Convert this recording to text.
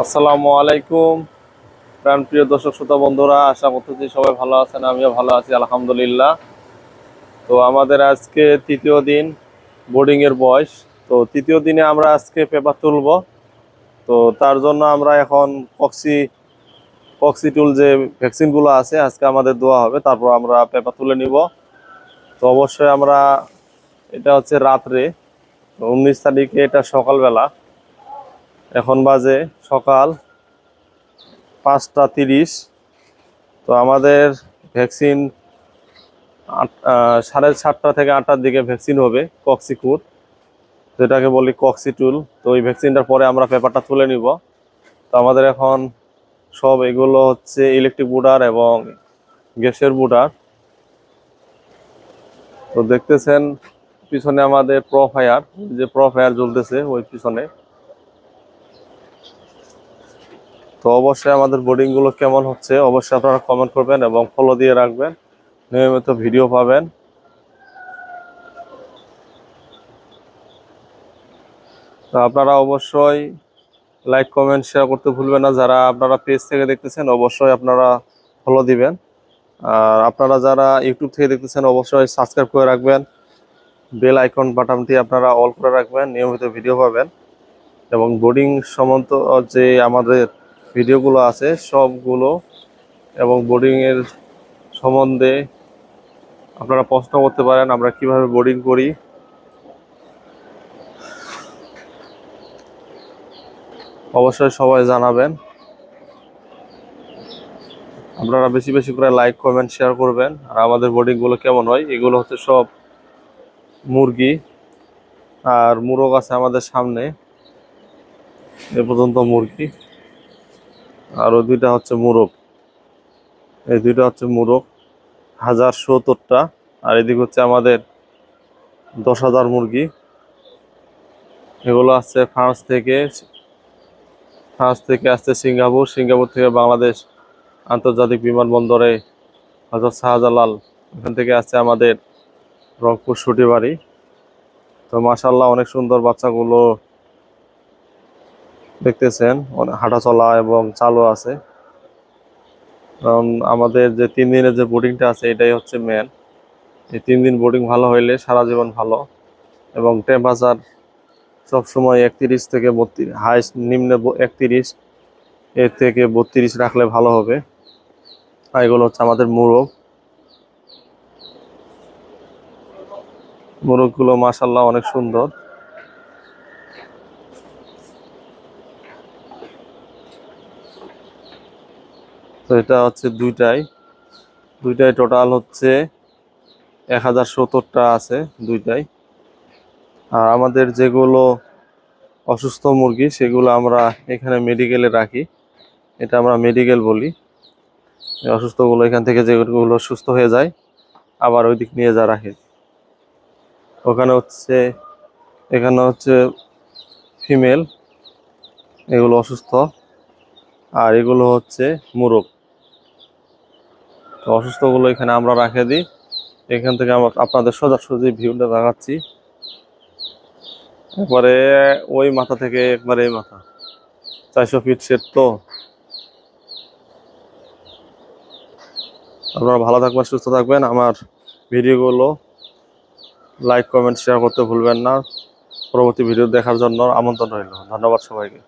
আসসালামু আলাইকুম। প্রাণ প্রিয় দর্শক, শ্রোতা, বন্ধুরা, আশা করতেছি সবাই ভালো আছেন, আমিও ভালো আছি, আলহামদুলিল্লাহ। তো আমাদের আজকে তৃতীয় দিন বোর্ডিং এর বয়স। তো তৃতীয় দিনে আমরা আজকে পেপার তুলব। তো তার জন্য আমরা এখন কক্সি কক্সিটুল যে ভ্যাকসিনগুলো আছে, আজকে আমাদের দেওয়া হবে, তারপর আমরা পেপার তুলে নিব। তো অবশ্যই আমরা, এটা হচ্ছে রাত্রে, উনিশ তারিখে এটা সকালবেলা। এখন বাজে সকাল পাঁচটা তিরিশ। তো আমাদের ভ্যাকসিন সাড়ে সাতটা থেকে আটটার দিকে ভ্যাকসিন হবে, কক্সিকুট। যেটাকে বলি কক্সিটুল। তো ওই ভ্যাকসিনটার পরে আমরা পেপারটা তুলে নিব। তো আমাদের এখন সব এগুলো হচ্ছে ইলেকট্রিক বুডার এবং গ্যাসের বুডার তো দেখতেছেন পিছনে আমাদের প্রো ফায়ার যে প্রো ফায়ার জ্বলতেছে ওই পিছনে। তো অবশ্যই আমাদের বোর্ডিংগুলো কেমন হচ্ছে, অবশ্যই আপনারা কমেন্ট করবেন এবং ফলো দিয়ে রাখবেন। নিয়মিত ভিডিও পাবেন। তো আপনারা অবশ্যই লাইক কমেন্ট শেয়ার করতে ভুলবেন না। যারা আপনারা পেজ থেকে দেখতেছেন, অবশ্যই আপনারা ফলো দিবেন। আর আপনারা যারা ইউটিউব থেকে দেখতেছেন, অবশ্যই সাবস্ক্রাইব করে রাখবেন। বেল আইকন বাটনটি আপনারা অল করে রাখবেন। নিয়মিত ভিডিও পাবেন। এবং বোর্ডিং সম্বন্ধ যে আমাদের ভিডিওগুলো আছে, সবগুলো এবং বোর্ডিং এর সম্বন্ধে আপনারা প্রশ্ন করতে পারেন, আমরা কীভাবে বোর্ডিং করি। অবশ্যই সবাই জানাবেন। আপনারা বেশি বেশি করে লাইক কমেন্ট শেয়ার করবেন। আর আমাদের বোর্ডিংগুলো কেমন হয়, এগুলো হচ্ছে সব মুরগি আর মুরগ আছে আমাদের সামনে। এ পর্যন্ত মুরগি। আর ওই দুইটা হচ্ছে মুরগ। এই দুইটা হচ্ছে মুরগ, হাজার সত্তরটা। আর এদিকে হচ্ছে আমাদের দশ হাজার মুরগি। এগুলো আসছে ফ্রান্স থেকে ফ্রান্স থেকে আসছে সিঙ্গাপুর। সিঙ্গাপুর থেকে বাংলাদেশ আন্তর্জাতিক বিমানবন্দরে হজরত শাহজালাল। এখান থেকে আসছে আমাদের রংপুর বাড়ি তো মাসাল্লাহ অনেক সুন্দর বাচ্চাগুলো দেখতেছেন হাঁটা চলা এবং চালু আছে। কারণ আমাদের যে তিন দিনের যে বোর্ডিংটা আছে, এটাই হচ্ছে মেন এই তিন দিন বোর্ডিং ভালো হইলে সারা জীবন ভালো এবং টেম্পারেচার সবসময় একত্রিশ থেকে বত্রিশ হাইস্ট নিম্নে একত্রিশ, এর থেকে বত্রিশ রাখলে ভালো হবে। আর এগুলো হচ্ছে আমাদের মুরগ। মুরগগুলো মাসাল্লাহ অনেক সুন্দর। তো এটা হচ্ছে দুইটাই। দুইটাই টোটাল হচ্ছে এক হাজার সত্তরটা আছে দুইটাই। আর আমাদের যেগুলো অসুস্থ মুরগি, সেগুলো আমরা এখানে মেডিকেলে রাখি। এটা আমরা মেডিকেল বলি। অসুস্থগুলো এখান থেকে যেগুলো সুস্থ হয়ে যায়, আবার ওই দিক নিয়ে যা রাখে। ওখানে হচ্ছে, এখানে হচ্ছে ফিমেল এগুলো অসুস্থ। আর এগুলো হচ্ছে মুরগ। তো অসুস্থগুলো এখানে আমরা রাখে দিই। এখান থেকে আমরা আপনাদের সোজাসুজি ভিউটা দেখাচ্ছি। একবারে ওই মাথা থেকে একবারে এই মাথা। চারশো ফিট সেট তো। আপনারা ভালো থাকবেন, সুস্থ থাকবেন। আমার ভিডিওগুলো লাইক কমেন্ট শেয়ার করতে ভুলবেন না। পরবর্তী ভিডিও দেখার জন্য আমন্ত্রণ রইল। ধন্যবাদ সবাইকে।